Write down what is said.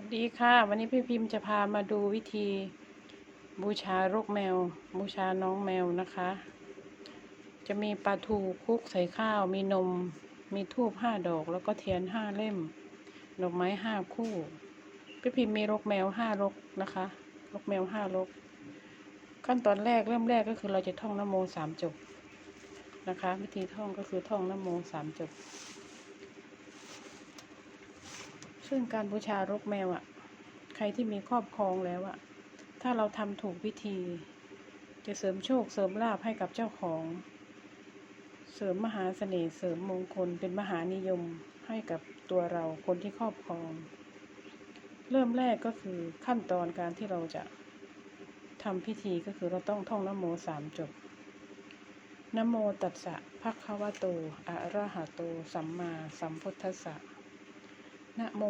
วัสดีค่ะ วันนี้พี่พิมพ์จะพามาดูวิธีบูชารกแมว บูชาน้องแมวนะคะ จะมีปลาทูคุกใส่ข้าว มีนม มีทูบห้าดอก แล้วก็เทียนห้าเล่ม ดอกไม้ห้าคู่ พี่พิมพ์มีรกแมวห้ารกนะคะรกแมวห้ารกขั้นตอนแรกเริ่มแรกก็คือเราจะท่องนโมสามจบนะคะ วิธีท่องก็คือท่องนโมสามจบ ซึ่งการบูชารกแมวอะ่ะ ใครที่มีครอบครองแล้วอะ่ะ ถ้าเราทำถูกวิธี จะเสริมโชคเสริมลาภให้กับเจ้าของ เสริมมหาเสน่ห์เสริมมงคลเป็นมหานิยมให้กับตัวเราคนที่ครอบครอง เริ่มแรกก็คือขั้นตอนการที่เราจะทำพิธีก็คือเราต้องท่องนโมสามจบนโมตัสสะภะคะวะโต อะระหะโต สัมมาสัมพุทธัสสะ นะโม